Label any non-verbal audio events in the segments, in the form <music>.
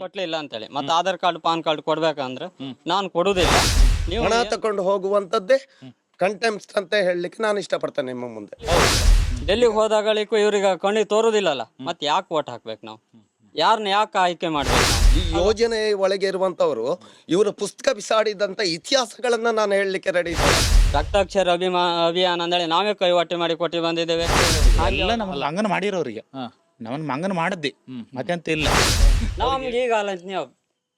ಕೊಡ್ಲಿಲ್ಲ ಅಂತೇಳಿ. ಮತ್ತೆ ಆಧಾರ್ ಕಾರ್ಡ್ ಪಾನ್ ಕಾರ್ಡ್ ಕೊಡ್ಬೇಕಂದ್ರೆ ನಾನು ಕೊಡುದಿಲ್ಲ. ನೀವು ಹಣ ತಕೊಂಡು ಹೋಗುವಂತದ್ದೇ ಕಂಟೆಂಪ್ಟ್ ಅಂತ ಹೇಳಲಿಕ್ಕೆ ನಾನು ಇಷ್ಟಪಡ್ತೇನೆ ನಿಮ್ಮ ಮುಂದೆ. ಡೆಲ್ಲಿಗೆ ಹೋದಾಗಳಿಗೂ ಇವ್ರಿಗೆ ಕಣ್ಣಿಗೆ ತೋರುದಿಲ್ಲಲ್ಲ. ಮತ್ತೆ ಯಾಕೆ ಓಟ್ ಹಾಕ್ಬೇಕು ನಾವು? ಯಾರನ್ನ ಯಾಕೆ ಆಯ್ಕೆ ಮಾಡ್ಬೇಕು ನಾವು? ಈ ಯೋಜನೆ ಒಳಗೆ ಇರುವಂತವರು ಇವರ ಪುಸ್ತಕ ಬಿಸಾಡಿದಂತ ಇತಿಹಾಸಗಳನ್ನ ನಾನು ಹೇಳಲಿಕ್ಕೆ ರೆಡಿ ಇದ್ದೇನೆ. ರಕ್ತಾಕ್ಷರ ಅಭಿಮಾ ಅಭಿಯಾನ ಅಂದೇಳಿ ನಾವೇ ಕೈವಾಟಿ ಮಾಡಿ ಕೊಟ್ಟು ಬಂದಿದ್ದೇವೆ. ಅಂಗನ ನಮ್ಮ ಮಂಗನ ಮಾಡಿರೋರಿಗೆ ನಮ್ಮನ್ನ ಮಂಗನ ಮಾಡದ್ದಿ. ಮತ್ತೆಂತ ಇಲ್ಲ. ನಮ್ಗೆ ಈಗ ಅಲ್ಲ ನೀವು.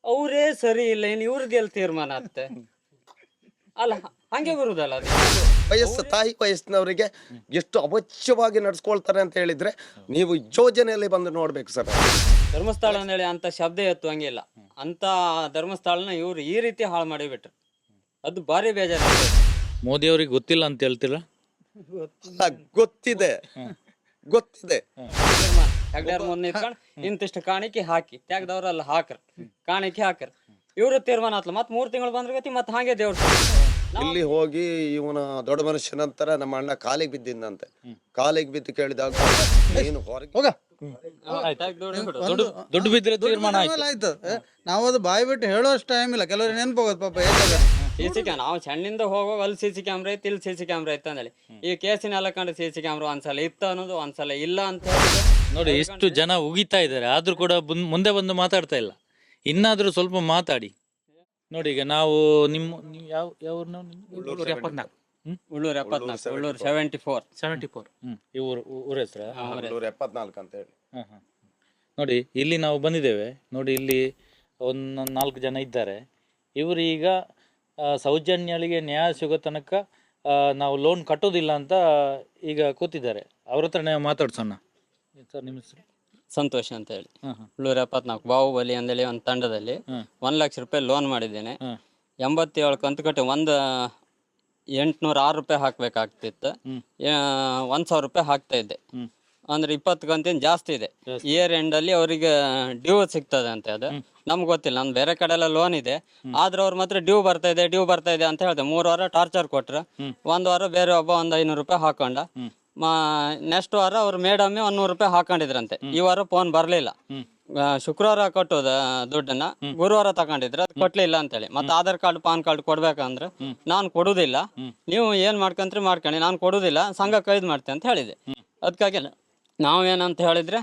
ಅವರೇ ಸರಿ ಇಲ್ಲ ಏನು ಇವ್ರದ್ದು ಎಲ್ಲಿ ತೀರ್ಮಾನ ಅತ್ತೆ ಅಲ್ಲ ಹಂಗೆ ಬರುದಲ್ಲ ಅದು? ವಯಸ್ಸು ತಾಯಿ ವಯಸ್ಸಿನವರಿಗೆ ಎಷ್ಟು ಅವಶ್ಯವಾಗಿ ನಡ್ಸ್ಕೊಳ್ತಾರೆ ಅಂತ ಹೇಳಿದ್ರೆ ನೀವು ಯೋಜನೆಯಲ್ಲಿ ಬಂದು ನೋಡ್ಬೇಕು ಸರ್. ಧರ್ಮಸ್ಥಳ ಅಂದೇಳಿ ಅಂತ ಶಬ್ದ ಎತ್ತು ಹಂಗಿಲ್ಲ ಅಂತ ಧರ್ಮಸ್ಥಳನ ಇವ್ರು ಈ ರೀತಿ ಹಾಳು ಮಾಡಿಬಿಟ್ರು. ಅದು ಭಾರಿ ಬೇಜಾರು ಮೋದಿ ಅವ್ರಿಗೆ ಗೊತ್ತಿಲ್ಲ ಅಂತ ಹೇಳ್ತೀರಾ? ಅಲ್ಲ, ಗೊತ್ತಿದೆ. ಗೊತ್ತಿದೆ ಹೆಗ್ಡಾರ್ ಮುಂದೆ ನಿಂತ್ಕೊಂಡು ಇಂತಿಷ್ಟು ಕಾಣಿಕೆ ಹಾಕಿ ತ್ಯಾಗದವ್ರಲ್ಲ ಹಾಕ್ರ. ಕಾಣಿಕೆ ಹಾಕ್ರ. ಇವ್ರ ತೀರ್ಮಾನ ಆತ್ಲ. ಮತ್ ಮೂರ್ ತಿಂಗಳು ಬಂದ್ರ ಗತಿ ಮತ್ ಹಾಗೆ ದೇವ್ರ ಇಲ್ಲಿ ಹೋಗಿ ಇವನ ದೊಡ್ಡ ಮನುಷ್ಯ ನಂತರ ನಮ್ಮ ಅಣ್ಣ ಕಾಲಿಗೆ ಬಿದ್ದಿಂದಂತೆ ಕಾಲಿಗೆ ಬಿದ್ದು ಕೇಳಿದಾಗ ನೀನು ಹೊರಗೆ ಹೋಗ. ದುಡ್ಡು ದುಡ್ಡು ಬಿದ್ದರೆ ತೀರ್ಮಾನ ಆಯ್ತು. ನಾವು ಅದು ಬಾಯಿ ಬಿಟ್ಟು ಹೇಳೋಷ್ಟು ಟೈಮ್ ಇಲ್ಲ. ಕೆಲವರು ನೆನಪೋಗೋದು ಪಾಪ ಏನಾಗ ಸಿ ಸಿ ಕ್ಯಾಮ್ ನಾವು ಸಣ್ಣಿಂದ ಹೋಗುವಾಗ ಅಲ್ಲಿ ಸಿ ಸಿ ಕ್ಯಾಮ್ರಾ ಐತಿ ಇಲ್ಲಿ ಸಿ ಸಿ ಕ್ಯಾಮ್ರಾ ಇತ್ತು ಅಂದೇಳಿ ಈ ಕೇಸಿನೆಲ್ಲ ಕಂಡು ಸಿ ಸಿ ಕ್ಯಾಮ್ರಾ ಒಂದ್ಸಲ ಇತ್ತು ಅನ್ನೋದು ಒಂದ್ಸಲ ಇಲ್ಲ ಅಂತ ಹೇಳಿದ್ರೆ ನೋಡಿ ಎಷ್ಟು ಜನ ಉಗಿತಾ ಇದ್ದಾರೆ. ಆದ್ರೂ ಕೂಡ ಬುನ್- ಮುಂದೆ ಬಂದು ಮಾತಾಡ್ತಾ ಇಲ್ಲ. ಇನ್ನಾದ್ರೂ ಸ್ವಲ್ಪ ಮಾತಾಡಿ. ನೋಡಿ ಈಗ ನಾವು ನಿಮ್ಮ ನೀವು ಯಾವ ಯಾವ ಉಳ್ಳೂರು ಎಪ್ಪತ್ನಾಲ್ಕು. ಉಳ್ಳೂರು ಎಪ್ಪತ್ನಾಲ್ಕು Ullur seventy four seventy four ಈ ಊರು ಊರ ಹೆಸರ? ನೂರ ಎಪ್ಪತ್ನಾಲ್ಕು ಅಂತ ಹೇಳಿ. ನೋಡಿ ಇಲ್ಲಿ ನಾವು ಬಂದಿದ್ದೇವೆ. ನೋಡಿ ಇಲ್ಲಿ ಒಂದ್ ನಾಲ್ಕು ಜನ ಇದ್ದಾರೆ. ಇವರು ಈಗ ಆ, ಸೌಜನ್ಯಳಿಗೆ ನ್ಯಾಯ ಸಿಗೋ ತನಕ ಆ, ನಾವು ಲೋನ್ ಕಟ್ಟೋದಿಲ್ಲ ಅಂತ ಈಗ ಕೂತಿದ್ದಾರೆ. ಅವ್ರ ಹತ್ರ ನಾವು ಮಾತಾಡ್ಸೋಣ. ಸರ್ ನಿಮ್ಮ ಹೆಸರು? ಸಂತೋಷ್ ಅಂತ ಹೇಳಿ. ಹಾಂ ಎಪ್ಪತ್ನಾಲ್ಕು ಬಾಹುಬಲಿ ಅಂದೇಳಿ ಒಂದು ತಂಡದಲ್ಲಿ. ಒಂದ್ ಲಕ್ಷ ರೂಪಾಯಿ ಲೋನ್ ಮಾಡಿದ್ದೇನೆ. ಹಾಂ. ಎಂಬತ್ತೇಳು ಕಂತು ಕಟ್ಟಿ ಒಂದು ಎಂಟ್ನೂರ ಆರು ರೂಪಾಯಿ ಹಾಕ್ಬೇಕಾಗ್ತಿತ್ತು. ಆ, ಒಂದ್ ಸಾವಿರ ರೂಪಾಯಿ ಹಾಕ್ತಾ ಇದ್ದೆ. ಅಂದ್ರೆ ಇಪ್ಪತ್ತು ಕಂತಿನ ಜಾಸ್ತಿ ಇದೆ. ಇಯರ್ ಎಂಡ್ ಅಲ್ಲಿ ಅವರಿಗೆ ಡ್ಯೂ ಸಿಗ್ತದೆ ಅಂತ ಅದು. ನಮ್ಗೆ ಗೊತ್ತಿಲ್ಲ ನಾನು ಬೇರೆ ಕಡೆ ಎಲ್ಲ ಲೋನ್ ಇದೆ ಆದ್ರೆ ಅವ್ರ ಮಾತ್ರ ಡ್ಯೂ ಬರ್ತಾ ಇದೆ ಡ್ಯೂ ಬರ್ತಾ ಇದೆ ಅಂತ ಹೇಳ್ದೆ. ಮೂರು ವಾರ ಟಾರ್ಚರ್ ಕೊಟ್ರು. ಒಂದ್ ವಾರ ಬೇರೆ ಒಬ್ಬ ಒಂದ್ ಐನೂರು ರೂಪಾಯಿ ಹಾಕೊಂಡ. ನೆಕ್ಸ್ಟ್ ವಾರ ಅವ್ರ ಮೇಡಮ್ಮೆ ಒಂದ್ ನೂರು ರೂಪಾಯಿ ಹಾಕೊಂಡಿದ್ರಂತೆ. ಈ ವಾರ ಫೋನ್ ಬರ್ಲಿಲ್ಲ. ಆ, ಶುಕ್ರವಾರ ಕೊಟ್ಟು ದುಡ್ಡನ್ನ. ಗುರುವಾರ ತಗೊಂಡಿದ್ರೆ ಅದು ಅಂತ ಅಂತೇಳಿ. ಮತ್ತೆ ಆಧಾರ್ ಕಾರ್ಡ್ ಪಾನ್ ಕಾರ್ಡ್ ಕೊಡ್ಬೇಕಂದ್ರೆ ನಾನು ಕೊಡುದಿಲ್ಲ. ನೀವು ಏನ್ ಮಾಡ್ಕೊಂತ್ರಿ ಮಾಡ್ಕೊಳ್ಳಿ. ನಾನು ಕೊಡುದಿಲ್ಲ ಸಂಘ ಕೈದ್ ಮಾಡ್ತೇನೆ ಅಂತ ಹೇಳಿದೆ. ಅದಕ್ಕಾಗಿ ನಾವೇನಂತ ಹೇಳಿದ್ರೆ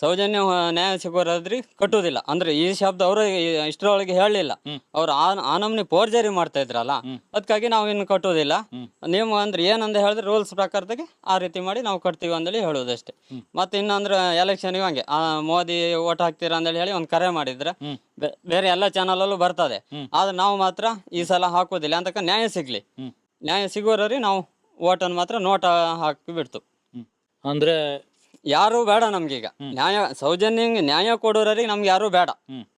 ಸೌಜನ್ಯ ನ್ಯಾಯ ಸಿಗೋರಾದ್ರಿ ಕಟ್ಟುದಿಲ್ಲ ಅಂದ್ರೆ ಈ ಶಬ್ದ ಅವರು ಇಷ್ಟರೊಳಗೆ ಹೇಳಲಿಲ್ಲ. ಅವ್ರು ಆ ನಮ್ನಿ ಫೋರ್ಜರಿ ಮಾಡ್ತಾ ಇದ್ರಲ್ಲ ಅದಕ್ಕಾಗಿ ನಾವು ಇನ್ನು ಕಟ್ಟುವುದಿಲ್ಲ. ನೀವು ಅಂದ್ರೆ ಏನಂದ ಹೇಳಿದ್ರೆ ರೂಲ್ಸ್ ಪ್ರಕಾರದಾಗೆ ಆ ರೀತಿ ಮಾಡಿ ನಾವು ಕಟ್ತೀವಿ ಅಂದೇಳಿ ಹೇಳೋದಷ್ಟೇ ಮತ್ತೆ ಇನ್ನಂದ್ರೆ ಎಲೆಕ್ಷನ್ಗೆ ಹಂಗೆ ಮೋದಿ ಓಟ್ ಹಾಕ್ತೀರಾ ಅಂದೇಳಿ ಹೇಳಿ ಒಂದು ಕರೆ ಮಾಡಿದ್ರೆ ಬೇರೆ ಎಲ್ಲ ಚಾನಲಲ್ಲೂ ಬರ್ತದೆ. ಆದ್ರೆ ನಾವು ಮಾತ್ರ ಈ ಸಲ ಹಾಕೋದಿಲ್ಲ ಅಂತಕ ನ್ಯಾಯ ಸಿಗ್ಲಿ. ನ್ಯಾಯ ಸಿಗೋರ್ರಿ ನಾವು ಓಟನ್ನು ಮಾತ್ರ ನೋಟ ಹಾಕಿ ಬಿಡ್ತು. ಅಂದ್ರೆ ಯಾರು ಬೇಡ ನಮ್ಗೀಗ. ನ್ಯಾಯ ಸೌಜನ್ಯ ನ್ಯಾಯ ಕೊಡೋರಿಗೆ ನಮ್ಗೆ ಯಾರು ಬೇಡ.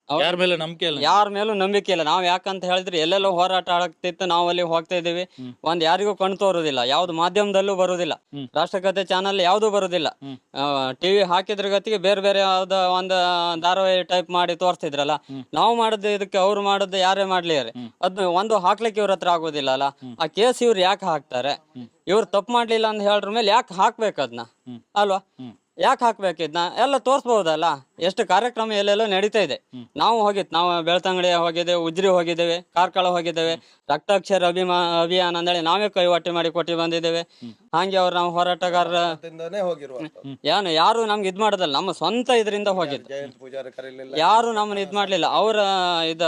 ಅವ್ರು- ಯಾರ ಮೇಲೆ ನಂಬಿಕೆ ಇಲ್ಲ ಯಾರ ಮೇಲೂ ನಂಬಿಕೆ ಇಲ್ಲ. ನಾವ್ ಯಾಕಂತ ಹೇಳಿದ್ರೆ ಎಲ್ಲೆಲ್ಲೋ ಹೋರಾಟ ಆಗ್ತಿತ್ತು ನಾವ್ ಅಲ್ಲಿ ಹೋಗ್ತಾ ಇದೀವಿ ಒಂದ್ ಯಾರಿಗೂ ಕಣ್ ತೋರುದಿಲ್ಲ ಯಾವ್ದು ಮಾಧ್ಯಮದಲ್ಲೂ ಬರುದಿಲ್ಲ. ರಾಷ್ಟ್ರಕತೆ ಚಾನಲ್ ಯಾವ್ದು ಬರುದಿಲ್ಲ. ಟಿವಿ ಹಾಕಿದ್ರ ಗತಿಗೆ ಬೇರೆ ಬೇರೆ ಯಾವ್ದ ಒಂದ್ ಧಾರಾವಾಹಿ ಟೈಪ್ ಮಾಡಿ ತೋರಿಸ್ತಿದ್ರಲ್ಲ ನಾವು ಮಾಡದ್ದು ಇದಕ್ಕೆ ಅವ್ರು ಮಾಡದ್ದು ಯಾರೇ ಮಾಡ್ಲಿ ಅದ್ನ ಒಂದು ಹಾಕ್ಲಿಕ್ಕೆ ಇವ್ರ ಹತ್ರ ಆಗೋದಿಲ್ಲ ಅಲ್ಲ. ಆ ಕೇಸ್ ಇವ್ರು ಯಾಕೆ ಹಾಕ್ತಾರೆ? ಇವ್ರು ತಪ್ಪು ಮಾಡ್ಲಿಲ್ಲ ಅಂತ ಹೇಳ್ರ ಮೇಲೆ ಯಾಕೆ ಹಾಕ್ಬೇಕು ಅದನ್ನ ಅಲ್ವಾ? ಯಾಕೆ ಹಾಕ್ಬೇಕು ಇದನ್ನ ಎಲ್ಲ ತೋರಿಸ್ಬಹುದಲ್ಲ ಎಷ್ಟು ಕಾರ್ಯಕ್ರಮ ಎಲ್ಲೆಲ್ಲೋ ನಡೀತಾ ಇದೆ. ನಾವು ಹೋಗಿದ್ ನಾವು ಬೆಳ್ತಂಗಡಿ ಹೋಗಿದ್ದೇವೆ ಉಜ್ರಿ ಹೋಗಿದ್ದೇವೆ ಕಾರ್ಕಳ ಹೋಗಿದ್ದೇವೆ ರಕ್ತಾಕ್ಷರ ಅಭಿಮಾ ಅಭಿಯಾನ ಅಂದೇಳಿ ನಾವೇ ಕೈವಾಟಿ ಮಾಡಿ ಕೊಟ್ಟಿ ಬಂದಿದ್ದೇವೆ. ಹಂಗೆ ಅವ್ರು ನಾವು ಹೋರಾಟಗಾರರ ಏನು ಯಾರು ನಮ್ಗೆ ಇದ್ ಮಾಡೋದಲ್ಲ. ನಮ್ಮ ಸ್ವಂತ ಇದರಿಂದ ಹೋಗಿದ್ದು. ಯಾರು ನಮ್ಮನ್ನ ಇದ್ ಮಾಡ್ಲಿಲ್ಲ. ಅವ್ರ ಇದ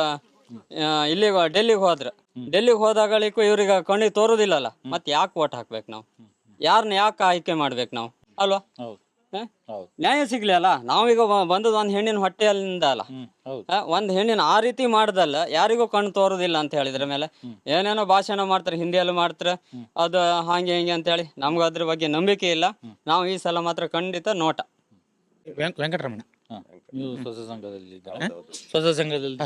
ಇಲ್ಲಿ ಡೆಲ್ಲಿಗೆ ಹೋದ್ರ. ಡೆಲ್ಲಿಗೆ ಹೋದಾಗಳಿಗೂ ಇವ್ರಿಗೆ ಕಣ್ಣಿಗೆ ತೋರುದಿಲ್ಲಲ್ಲ. ಮತ್ತೆ ಯಾಕೆ ಓಟ್ ಹಾಕ್ಬೇಕು ನಾವು? ಯಾರನ್ನ ಯಾಕೆ ಆಯ್ಕೆ ಮಾಡ್ಬೇಕು ನಾವು? ಅಲ್ವಾ? ನ್ಯಾಯ ಸಿಗ್ಲಿ ಅಲ್ಲ? ನಾವೀಗ ಬಂದದ್ ಒಂದ್ ಹೆಣ್ಣಿನ ಹೊಟ್ಟೆಯಲ್ಲಿಂದ ಅಲ್ಲ? ಒಂದ್ ಹೆಣ್ಣಿನ ಆ ರೀತಿ ಮಾಡ್ದಲ್ಲ ಯಾರಿಗೂ ಕಣ್ಣು ತೋರುದಿಲ್ಲ ಅಂತ ಹೇಳಿದ್ರ ಮೇಲೆ. ಏನೇನೋ ಭಾಷಣ ಮಾಡ್ತಾರೆ ಹಿಂದಿಯಲ್ಲಿ ಮಾಡ್ತಾರೆ ಅದು ಹಾಂಗೆ ಹಿಂಗೆ ಅಂತ ಹೇಳಿ ನಮ್ಗ ಅದ್ರ ಬಗ್ಗೆ ನಂಬಿಕೆ ಇಲ್ಲ. ನಾವು ಈ ಸಲ ಮಾತ್ರ ಖಂಡಿತ ನೋಟ. ವೆಂಕ ವೆಂಕಟರಮಣ. ನೀವು ಸಂಘದಲ್ಲಿ ಸಂಘದಲ್ಲಿ.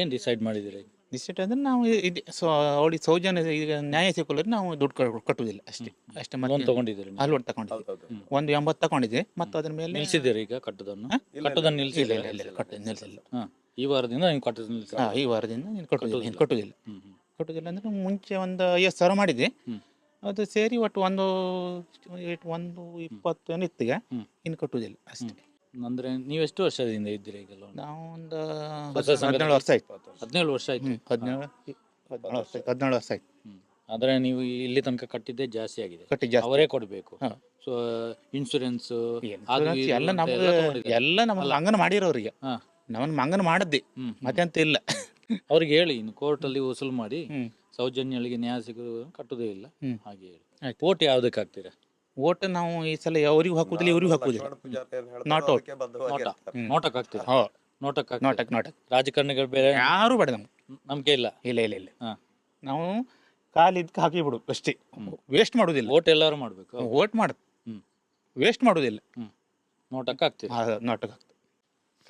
ಏನ್ ಡಿಸೈಡ್ ಮಾಡಿದ್ದೀರಿ? ಡಿಸಿಟ್ ಅಂದ್ರೆ ನಾವು ಇದು ಸೊ ಅವಳಿಗೆ ಸೌಜನ್ಯ ಈಗ ನ್ಯಾಯ ಸಿಕ್ಕೊಳ್ಳೋದು ನಾವು ದುಡ್ಡು ಕಟ್- ಕಟ್ಟುವುದಿಲ್ಲ ಅಷ್ಟೇ. ಅಷ್ಟೇ ಲೋನ್ ಮತ್ತೆ ತಗೊಂಡಿದ್ದೀರಿ ಅಲ್ಲಿ ಲೋನ್ ತಗೊಂಡಿದ್ದೆ ಒಂದು ಎಂಬತ್ತು ತಗೊಂಡಿದ್ದೆ ಮತ್ತು ಅದ್ರ ಮೇಲೆ ನಿಲ್ಸಿದ್ದೀರಿ ಈಗ ಕಟ್ಟುದನ್ನು? ಕಟ್ಟದನ್ನು ಇಲ್ಲ ನಿಲ್ಸಿಲ್ಲ. ಇಲ್ಲ ಇಲ್ಲ ಕಟ್ಟು ಹಾ ಈ ವಾರದಿಂದ ನೀವು ಕಟ್ಟುದು ನಿಲ್ಸಿ ಹಾ ಈ ವಾರದಿಂದ ನೀನು ಕಟ್ಟುದಿಲ್ಲ ನೀನು ಕಟ್ಟುವುದಿಲ್ಲ ಕಟ್ಟುವುದಿಲ್ಲ ಅಂದ್ರೆ ಮುಂಚೆ ಒಂದು ಐವತ್ತು ಸಾವಿರ ಮಾಡಿದ್ದೆ ಅದು ಸೇರಿ ಒಟ್ಟು ಒಂದು ಎಷ್ಟು- ಒಂದು ಇಪ್ಪತ್ತು ಏನು ಇತ್ತಿಗೆ ಇನ್ನು ಕಟ್ಟುದಿಲ್ಲ ಅಷ್ಟೇ. ಅಂದ್ರೆ ನೀವು ಎಷ್ಟು ವರ್ಷದಿಂದ ಇದ್ದೀರಿ ಈಗ ನಾವು ಒಂದು ಹೊಸ ಸಂಘಟನೆ- ಹದಿನೇಳು ವರ್ಷ ಆಯ್ತು. ಹದಿನೇಳು ವರ್ಷ ಆಯ್ತು. ಹದಿನೇಳು ಹದಿನೇಳು ವರ್ಷ ಆಯ್ತು ಹದಿನೇಳು ವರ್ಷ ಆಯ್ತು. ಹ್ಮ್. ಆದ್ರೆ ನೀವು ಇಲ್ಲಿ ತನಕ ಕಟ್ಟಿದ್ದೆ ಜಾಸ್ತಿ ಆಗಿದೆ. ಕಟ್ಟಿ ಜಾಸ್ತಿ. ಅವರೇ ಕೊಡಬೇಕು. ಹಾ. ಸೊ ಇನ್ಶೂರೆನ್ಸ್ Insurance ಎಲ್ಲ ನಮ್ಮ ಎಲ್ಲ ನಮ್ಮ ಮಂಗನ ಮಾಡಿರೋರಿಗೆ. ಹಾ. ನಮ್ಮನ್ನ ಮಂಗನ ಮಾಡದ್ದೆ. ಹ್ಮ್. ಮತ್ತೆ ಅಂತ ಇಲ್ಲ ಅವ್ರಿಗೆ ಹೇಳಿ ಇನ್ನು ಕೋರ್ಟ್ ಅಲ್ಲಿ ವಸೂಲ್ ಮಾಡಿ ಹ್ಮ್. ಸೌಜನ್ಯಗಳಿಗೆ ನ್ಯಾಯ ಸಿಗೋದು ಕಟ್ಟುದೇ ಇಲ್ಲ. ಹ್ಮ್. ಹಾಗೆ ಹೇಳಿ. ಆಯ್ತು. ಓಟ್ ಯಾವ್ದಕ್ಕೆ ಹಾಕ್ತೀರಾ ಓಟ್ ನಾವು ಈ ಸಲ ಅವ್ರಿಗೂ ಹಾಕುದಿಲ್ಲ ಇವ್ರಿಗೂ ಹಾಕುದಿಲ್ಲ. ನೋಟ ನೋಟಕ್ಕೆ ಹಾಕ್ತೀವಿ ಹೋ. ನೋಟಕ್ಕೆ? ನಾಟಕ ನಾಟಕ ರಾಜಕಾರಣಿಗಳು ಬೇರೆ ಯಾರು ಬೇಡ ನಮ್ಗೆ. ನಮ್ಗೆ ಇಲ್ಲ. ಇಲ್ಲ ಇಲ್ಲ ಇಲ್ಲ. ಹಾ. ನಾವು ಕಾಲಿದ್ಕ ಹಾಕಿ ಬಿಡು ಅಷ್ಟೇ. ವೇಸ್ಟ್ ಮಾಡುದಿಲ್ಲ. ಓಟ್ ಎಲ್ಲಾರು ಮಾಡ್ಬೇಕು. ಓಟ್ ಮಾಡ. ಹ್ಮ್. ವೇಸ್ಟ್ ಮಾಡುದಿಲ್ಲ. ನೋಟಕ್ಕೆ ಹಾಕ್ತೀರಾ? ಆ, ನಾಟಕ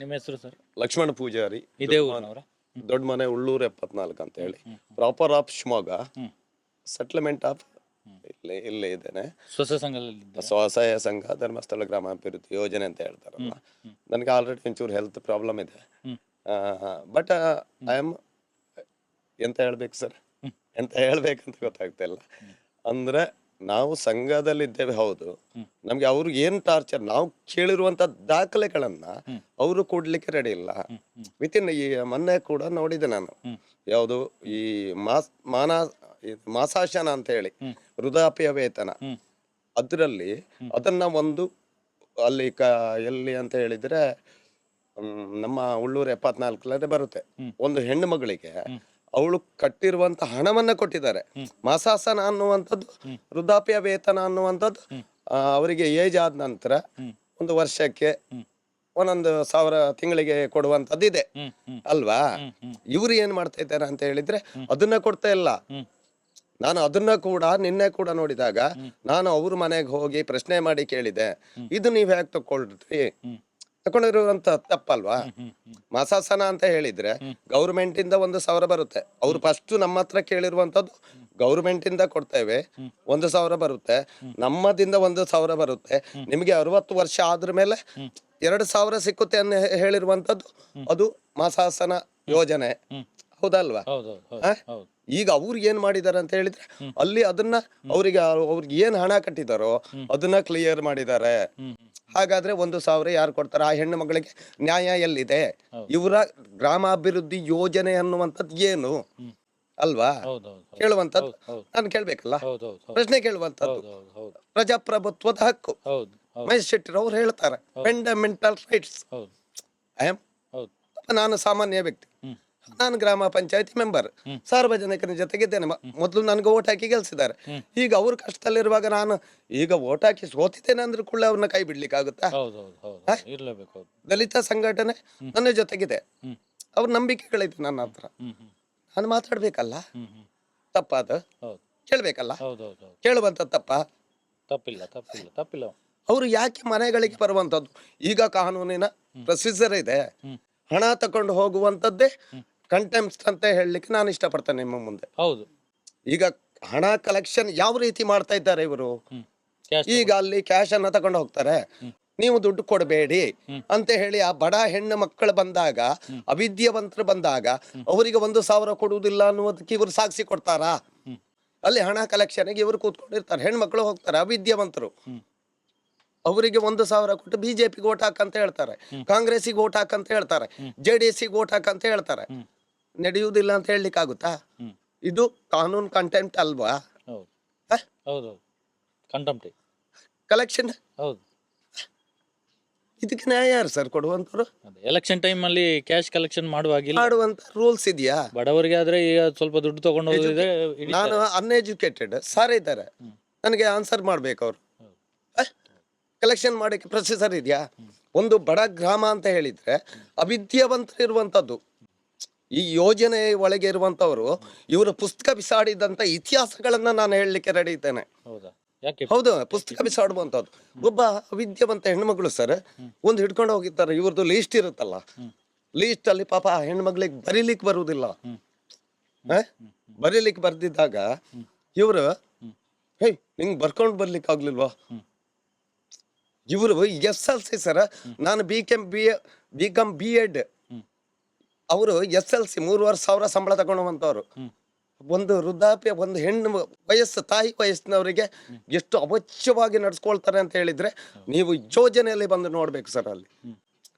ನಿಮ್ಮ ಹೆಸರು ಸರ್? ಲಕ್ಷ್ಮಣ ಪೂಜಾರಿ ಇದೇ ಊರಿನವರ ದೊಡ್ಡ ಮನೆ ಉಳ್ಳೂರು ಎಪ್ಪತ್ನಾಲ್ಕು ಅಂತ ಹೇಳಿ. Proper of Shivamogga. Hmm. Settlement of ಇಲ್ಲೇ ಇಲ್ಲೇ ಇದ್ದೇನೆ. ಸ್ವಸ ಸಂಘದಲ್ಲಿ ಸ್ವಸಹಾಯ ಸಂಘ ಧರ್ಮಸ್ಥಳ ಗ್ರಾಮಾಭಿವೃದ್ಧಿ ಯೋಜನೆ ಅಂತ ಹೇಳ್ತಾರಲ್ಲ. ನನಗೆ ಆಲ್ರೆಡಿ ಒಂಚೂರು ಹೆಲ್ತ್ ಪ್ರಾಬ್ಲಮ್ ಇದೆ. ಬಟ್ ಐ ಆಮ್ ಎಂತ ಹೇಳ್ಬೇಕು ಸರ್ ಎಂತ ಹೇಳ್ಬೇಕಂತ ಗೊತ್ತಾಗ್ತಾ ಇಲ್ಲ. ಅಂದ್ರೆ ನಾವು ಸಂಘದಲ್ಲಿದ್ದೇವೆ ಹೌದು. ನಮ್ಗೆ ಅವ್ರಿಗೆ ಏನ್ ಟಾರ್ಚರ್ ನಾವು ಕೇಳಿರುವಂತ ದಾಖಲೆಗಳನ್ನ ಅವರು ಕೊಡ್ಲಿಕ್ಕೆ ರೆಡಿ ಇಲ್ಲ. ವಿತಿನ್ ಈ ಮೊನ್ನೆ ಕೂಡ ನೋಡಿದೆ ನಾನು. ಯಾವುದು ಈ ಮಾಸ್ ಮಾನ ಮಾಸಾಶನ ಅಂತ ಹೇಳಿ ವೃದ್ಧಾಪ್ಯ ವೇತನ. ಅದರಲ್ಲಿ ಅದನ್ನ ಒಂದು ಅಲ್ಲಿ ಕ ಎಲ್ಲಿ ಅಂತ ಹೇಳಿದ್ರೆ ಮ್, ನಮ್ಮ ಉಳ್ಳೂರು ಎಪ್ಪತ್ನಾಲ್ಕಲ್ಲೇ ಬರುತ್ತೆ. ಒಂದು ಹೆಣ್ಣು ಮಗಳಿಗೆ ಅವಳು ಕಟ್ಟಿರುವಂತ ಹಣವನ್ನ ಕೊಟ್ಟಿದ್ದಾರೆ. ಮಾಸಾಸನ ಅನ್ನುವಂಥದ್ದು ವೃದ್ಧಾಪ್ಯ ವೇತನ ಅನ್ನುವಂಥದ್ದು ಆ, ಅವರಿಗೆ ಏಜ್ ಆದ ನಂತರ ಒಂದು ವರ್ಷಕ್ಕೆ ಒಂದೊಂದು ಸಾವಿರ ತಿಂಗಳಿಗೆ ಕೊಡುವಂಥದ್ದು ಇದೆ ಅಲ್ವಾ? ಇವ್ರು ಏನ್ ಮಾಡ್ತಾ ಇದ್ದಾರೆ ಅಂತ ಹೇಳಿದ್ರೆ ಅದನ್ನ ಕೊಡ್ತಾ ಇಲ್ಲ. ನಾನು ಅದನ್ನ ಕೂಡ ನಿನ್ನೆ ಕೂಡ ನೋಡಿದಾಗ ನಾನು ಅವ್ರ ಮನೆಗೆ ಹೋಗಿ ಪ್ರಶ್ನೆ ಮಾಡಿ ಕೇಳಿದೆ. ಇದು ನೀವ್ ಯಾಕೆ ತಕೊಳ್ರಿ ತಕೊಂಡಿರುವಂತ ತಪ್ಪಲ್ವಾ? ಮಾಸಾಸನ ಅಂತ ಹೇಳಿದ್ರೆ ಗೌರ್ಮೆಂಟ್ ಇಂದ ಒಂದು ಸಾವಿರ ಬರುತ್ತೆ. ಅವ್ರು ಫಸ್ಟ್ ನಮ್ಮ ಹತ್ರ ಕೇಳಿರುವಂತದ್ದು ಗೌರ್ಮೆಂಟ್ ಇಂದ ಕೊಡ್ತೇವೆ. ಒಂದು ಸಾವಿರ ಬರುತ್ತೆ. ನಮ್ಮದಿಂದ ಒಂದು ಸಾವಿರ ಬರುತ್ತೆ. ನಿಮಗೆ ಅರವತ್ತು ವರ್ಷ ಆದ್ರ ಮೇಲೆ ಎರಡು ಸಾವಿರ ಸಿಕ್ಕುತ್ತೆ ಹೇ- ಹೇಳಿರುವಂತದ್ದು ಅದು ಮಾಸಾಸನ ಯೋಜನೆ. ಹೌದಲ್ವಾ? ಈಗ ಅವ್ರಿಗೆ ಏನ್ ಮಾಡಿದಾರೆ ಅಂತ ಹೇಳಿದ್ರೆ ಅಲ್ಲಿ ಅದನ್ನ ಅವ್ರಿಗೆ ಅವ್ರಿಗೆ ಏನ್ ಹಣ ಕಟ್ಟಿದಾರೋ ಅದನ್ನ ಕ್ಲಿಯರ್ ಮಾಡಿದ್ದಾರೆ. ಹಾಗಾದ್ರೆ ಒಂದು ಸಾವಿರ ಯಾರು ಕೊಡ್ತಾರೆ? ಆ ಹೆಣ್ಣು ಮಗಳಿಗೆ ನ್ಯಾಯ ಎಲ್ಲಿದೆ? ಇವರ ಗ್ರಾಮಾಭಿವೃದ್ಧಿ ಯೋಜನೆ ಅನ್ನುವಂಥದ್ದು ಏನು? ಅಲ್ವಾ? ಹೌದು. ನಾನು ಕೇಳ್ಬೇಕಲ್ಲ? ಪ್ರಶ್ನೆ ಹೌದು ಪ್ರಜಾಪ್ರಭುತ್ವದ ಹಕ್ಕು. ಮಹೇಶ್ ಶೆಟ್ಟಿರ್ ಅವ್ರು ಹೇಳ್ತಾರೆ. ಫಂಡಮೆಂಟಲ್ ರೈಟ್ಸ್ ಐ ಆಮ್ ನಾನು ಸಾಮಾನ್ಯ ವ್ಯಕ್ತಿ. ನಾನು ಗ್ರಾಮ ಪಂಚಾಯತಿ ಮೆಂಬರ್. ಸಾರ್ವಜನಿಕರ ಜೊತೆಗಿದ್ದೇನೆ. ಮೊದಲು ನನಗೆ ಓಟ್ ಹಾಕಿ ಗೆಲ್ಸಿದ್ದಾರೆ. ಈಗ ಅವ್ರ ಕಷ್ಟದಲ್ಲಿರುವಾಗ ನಾನು ಈಗ ಓಟ್ ಹಾಕಿ ಸೋತಿದ್ದೇನೆ ಅಂದ್ರೆ ಕೂಡ ಅವ್ರನ್ನ ಕೈ ಬಿಡ್ಲಿಕ್ಕೆ ಆಗುತ್ತಾ ದಲಿತ ಸಂಘಟನೆ ನನ್ನ ಜೊತೆಗಿದೆ. ಅವ್ರ ನಂಬಿಕೆಗಳೈತೆ ನನ್ನ ಹತ್ರ. ನಾನು ಮಾತಾಡ್ಬೇಕಲ್ಲ? ತಪ್ಪಾದ? ಕೇಳ್ಬೇಕಲ್ಲ? ಕೇಳುವಂತ ತಪ್ಪ? ತಪ್ಪಿಲ್ಲ ತಪ್ಪಿಲ್ಲ ತಪ್ಪಿಲ್ಲ ಅವರು. ಯಾಕೆ ಮನೆಗಳಿಗೆ ಬರುವಂತದ್ದು ಈಗ ಕಾನೂನಿನ ಪ್ರೊಸೀಜರ್ ಇದೆ. ಹಣ ತಕೊಂಡು ಹೋಗುವಂತದ್ದೇ ಕಂಟೆಂಪ್ಟ್ ಅಂತ ಹೇಳಲಿಕ್ಕೆ ನಾನು ಇಷ್ಟಪಡ್ತೇನೆ ನಿಮ್ಮ ಮುಂದೆ. ಹೌದು. ಈಗ ಹಣ ಕಲೆಕ್ಷನ್ ಯಾವ ರೀತಿ ಮಾಡ್ತಾ ಇದ್ದಾರೆ ಇವರು? ಈಗ ಅಲ್ಲಿ ಕ್ಯಾಶ್ ಅನ್ನ ತಗೊಂಡು ಹೋಗ್ತಾರೆ. ನೀವು ದುಡ್ಡು ಕೊಡಬೇಡಿ ಅಂತ ಹೇಳಿ ಆ ಬಡ ಹೆಣ್ಣು ಮಕ್ಕಳು ಬಂದಾಗ ಅವಿದ್ಯಾವಂತರು ಬಂದಾಗ ಅವರಿಗೆ ಒಂದು ಸಾವಿರ ಕೊಡುವುದಿಲ್ಲ ಅನ್ನೋದಕ್ಕೆ ಇವರು ಸಾಕ್ಷಿ ಕೊಡ್ತಾರಾ? ಅಲ್ಲಿ ಹಣ ಕಲೆಕ್ಷನ್ಗೆ ಇವರು ಕೂತ್ಕೊಂಡಿರ್ತಾರೆ. ಹೆಣ್ಮಕ್ಳು ಹೋಗ್ತಾರೆ ಅವಿದ್ಯಾವಂತರು. ಅವರಿಗೆ ಒಂದು ಸಾವಿರ ಕೊಟ್ಟು ಬಿಜೆಪಿಗೆ ಓಟ್ ಹಾಕಂತ ಹೇಳ್ತಾರೆ. ಕಾಂಗ್ರೆಸ್ಸಿಗೆ ಓಟ್ ಹಾಕಂತ ಹೇಳ್ತಾರೆ. ಜೆ ಡಿ ಎಸ್ಸಿಗೆ ಓಟ್ ಹಾಕಂತ ಹೇಳ್ತಾರೆ. ನಡೆಯುವುದಿಲ್ಲ ಅಂತ ಹೇಳಲಿಕ್ಕೆ ಆಗುತ್ತಾ ಇದು ಕಾನೂನು ಕಂಟೆಂಟ್ ಅಲ್ವಾ? ಕಲೆಕ್ಷನ್ ಹೌದು. ಇದಕ್ಕೆ ನ್ಯಾಯ ಯಾರು ಸರ್ ಕೊಡುವಂತವ್ರು ಎಲೆಕ್ಷನ್ ಟೈಮ್ ಅಲ್ಲಿ ಕ್ಯಾಶ್ ಕಲೆಕ್ಷನ್ ಮಾಡುವಾಗಿಲ್ಲ ಮಾಡುವಂತ ರೂಲ್ಸ್ ಇದೆಯಾ? ಬಡವರಿಗೆ ಆದ್ರೆ ಈಗ ಸ್ವಲ್ಪ ದುಡ್ಡು ತಗೊಂಡು ಹೋಗಿದ್ರೆ ನಾನು ಅನ್ಎಜುಕೇಟೆಡ್ ಸಾರ್ ಇದ್ದಾರೆ. ನನಗೆ ಆನ್ಸರ್ ಮಾಡ್ಬೇಕು ಅವರು. ಕಲೆಕ್ಷನ್ ಮಾಡೋಕ್ಕೆ ಪ್ರೊಸೆಸರ್ ಇದೆಯಾ? ಒಂದು ಬಡ ಗ್ರಾಮ ಅಂತ ಹೇಳಿದ್ರೆ ಅವಿದ್ಯಾವಂತರಿರುವಂಥದ್ದು ಈ ಯೋಜನೆ ಒಳಗೆ ಇರುವಂತವರು ಇವರ ಪುಸ್ತಕ ಬಿಸಾಡಿದಂತ ಇತಿಹಾಸಗಳನ್ನ ನಾನು ಹೇಳಲಿಕ್ಕೆ ರೆಡಿ ಇದ್ದೇನೆ. ಹೌದಾ? ಪುಸ್ತಕ ಬಿಸಾಡುವಂತದ್ದು. ಒಬ್ಬ ಅವಿದ್ಯಾವಂತ ಹೆಣ್ಮಗಳು ಸರ್ ಒಂದು ಹಿಡ್ಕೊಂಡು ಹೋಗಿರ್ತಾರೆ ಇವ್ರದ್ದು ಲೀಸ್ಟ್ ಇರುತ್ತಲ್ಲ. ಲೀಸ್ಟ್ ಅಲ್ಲಿ ಪಾಪ ಹೆಣ್ಮಗ್ಳಿಗೆ ಬರೀಲಿಕ್ಕೆ ಬರುವುದಿಲ್ಲ? ಬರೀಲಿಕ್ಕೆ ಬರ್ದಿದ್ದಾಗ ಇವರು ಹೇ ನಿಂಗೆ ಬರ್ಕೊಂಡು ಬರ್ಲಿಕ್ಕೆ ಆಗ್ಲಿಲ್ವಾ ಇವರು ಎಸ್ ಎಲ್ ಸಿ ಸರ್ ನಾನು B com B B com B Ed ಅವರು ಎಸ್ ಎಲ್ ಸಿ ಮೂರುವರೆ ಸಾವಿರ ಸಂಬಳ ತಗೊಳ್ಳುವಂಥವ್ರು ಒಂದು ವೃದ್ಧಾಪ್ಯ ಒಂದು ಹೆಣ್ಣು ವಯಸ್ಸು ತಾಯಿ ವಯಸ್ಸಿನವರಿಗೆ ಎಷ್ಟು ಅವಶ್ಯವಾಗಿ ನಡ್ಸ್ಕೊಳ್ತಾರೆ ಅಂತ ಹೇಳಿದ್ರೆ ನೀವು ಯೋಜನೆಯಲ್ಲಿ ಬಂದು ನೋಡ್ಬೇಕು ಸರ್ ಅಲ್ಲಿ.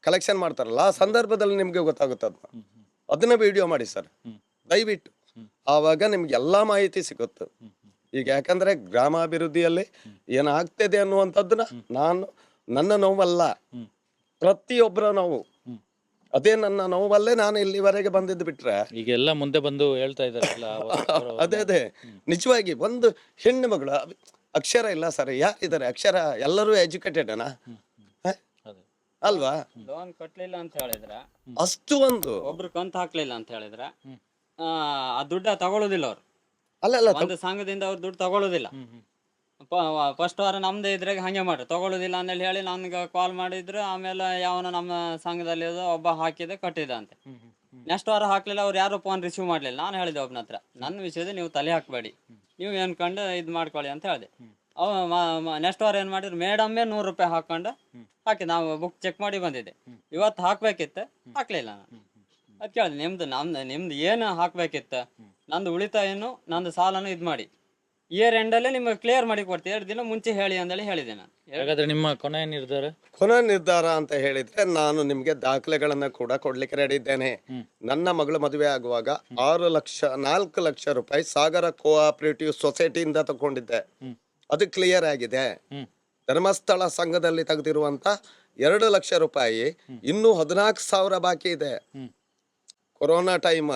ಕಲೆಕ್ಷನ್ ಮಾಡ್ತಾರಲ್ಲ ಆ ಸಂದರ್ಭದಲ್ಲಿ ನಿಮ್ಗೆ ಗೊತ್ತಾಗುತ್ತೆ ಅದನ್ನ ಅದನ್ನ ವಿಡಿಯೋ ಮಾಡಿ ಸರ್. ದಯವಿಟ್ಟು. ಆವಾಗ ನಿಮ್ಗೆ ಎಲ್ಲಾ ಮಾಹಿತಿ ಸಿಗುತ್ತೆ. ಈಗ ಯಾಕಂದ್ರೆ ಗ್ರಾಮಾಭಿವೃದ್ಧಿಯಲ್ಲಿ ಏನಾಗ್ತಿದೆ ಅನ್ನುವಂಥದ್ದನ್ನ ನಾನು ನನ್ನ ನೋವಲ್ಲ. ಪ್ರತಿಯೊಬ್ಬರ ನೋವು. ಅದೇ ನನ್ನ ನೋವಲ್ಲೇ ನಾನು ಇಲ್ಲಿವರೆಗೆ ಬಂದಿದ್ದು ಬಿಟ್ರೆ. ಈಗೆಲ್ಲ ಮುಂದೆ ಬಂದು ಹೇಳ್ತಾ ಇದ್ದಾರಲ್ಲ <laughs> ಅವರು- ಅದೇ ಅದೇ. ನಿಜವಾಗಿ ಒಂದು ಹೆಣ್ಣು ಮಗಳು ಅಕ್ಷರ ಇಲ್ಲ ಸರ್ ಯಾರಿದ್ದಾರೆ ಅಕ್ಷರ ಎಲ್ಲರೂ ಎಜುಕೇಟೆಡ್ ಅದೇ. ಅಲ್ವಾ? ಲೋನ್ ಕಟ್ಲಿಲ್ಲ ಅಂತ ಹೇಳಿದ್ರ? ಅಷ್ಟು ಒಂದು. ಒಬ್ರು ಕಂತ ಹಾಕ್ಲಿಲ್ಲ ಅಂತ ಹೇಳಿದ್ರ? ಆ, ಆ ದುಡ್ಡ ತಗೊಳ್ಳೋದಿಲ್ಲ ಅವ್ರು. ಅಲ್ಲ ಅಲ್ಲ ಒಂದು ಸಂಘದಿಂದ ಅವ್ರು ದುಡ್ಡು ತಗೊಳ್ಳೋದಿಲ್ಲ ಫಸ್ಟ್ ವಾರ ನಮ್ದೇ ಇದ್ರಾಗ ಹಂಗೆ ಮಾಡ್ರಿ. ತಗೊಳ್ಳೋದಿಲ್ಲ ಅಂದೇಳಿ ಹೇಳಿ ನನ್ಗೆ ಕಾಲ್ ಮಾಡಿದ್ರು ಆಮೇಲೆ ಯಾವನ ನಮ್ಮ ಸಂಘದಲ್ಲಿ ಇದ್ದ ಒಬ್ಬ ಹಾಕಿದೆ ಕಟ್ಟಿದ ಅಂತ. ನೆಕ್ಸ್ಟ್ ವಾರ ಹಾಕ್ಲಿಲ್ಲ ಅವ್ರು ಯಾರು ಫೋನ್ ರಿಸೀವ್ ಮಾಡ್ಲಿಲ್ಲ. ನಾನು ಹೇಳಿದೆ ಒಬ್ಬನ ಹತ್ರ ನನ್ನ ವಿಷಯದ ನೀವು ತಲೆ ಹಾಕಬೇಡಿ. ನೀವು ಅನ್ಕೊಂಡು ಇದು ಮಾಡ್ಕೊಳ್ಳಿ ಅಂತ ಹೇಳಿದೆ. ಅವ ನೆಕ್ಸ್ಟ್ ವಾರ ಏನು ಮಾಡಿದ್ರು ಮೇಡಮ್ಮೇ ನೂರು ರೂಪಾಯಿ ಹಾಕೊಂಡು ಹಾಕಿ ನಾವು ಬುಕ್ ಚೆಕ್ ಮಾಡಿ ಬಂದಿದ್ದೆ. ಇವತ್ತು ಹಾಕ್ಬೇಕಿತ್ತು ಹಾಕ್ಲಿಲ್ಲ ನಾನು. ಅದ್ ಕೇಳಿದೆ ನಿಮ್ದು ನಮ್ದು ನಿಮ್ದು ಏನು ಹಾಕ್ಬೇಕಿತ್ತು? ನಂದು ಉಳಿತಾಯನು ನಂದು ಸಾಲನು ಇದು ಮಾಡಿ. ಇಯರ್ ಎಂಡಲ್ಲೇ ನಿಮಗೆ ಕ್ಲಿಯರ್ ಮಾಡಿ ಕೊಡ್ತೀನಿ ಎರಡು ದಿನ ಮುಂಚೆ ಹೇಳಿ ಅಂದೇಳಿ ಹೇಳಿದೆ ನಾನು. ಹಾಗಾದ್ರೆ ನಿಮ್ಮ ಕೊನೆಯ ನಿರ್ಧಾರ? ಕೊನೆ ನಿರ್ಧಾರ ಅಂತ ಹೇಳಿದ್ರೆ ನಾನು ನಿಮ್ಗೆ ದಾಖಲೆಗಳನ್ನ ಕೂಡ ಕೊಡ್ಲಿಕ್ಕೆ ರೆಡಿ ಇದ್ದೇನೆ. ನನ್ನ ಮಗಳು ಮದುವೆ ಆಗುವಾಗ ಆರು ಲಕ್ಷ ನಾಲ್ಕು ಲಕ್ಷ ರೂಪಾಯಿ ಸಾಗರ ಕೋಆಪರೇಟಿವ್ ಸೊಸೈಟಿಯಿಂದ ತಗೊಂಡಿದ್ದೆ. ಅದು ಕ್ಲಿಯರ್ ಆಗಿದೆ. ಧರ್ಮಸ್ಥಳ ಸಂಘದಲ್ಲಿ ತೆಗೆದಿರುವಂತ ಎರಡು ಲಕ್ಷ ರೂಪಾಯಿ ಇನ್ನೂ ಹದಿನಾಲ್ಕು ಸಾವಿರ ಬಾಕಿ ಇದೆ. ಕೊರೋನಾ ಟೈಮ್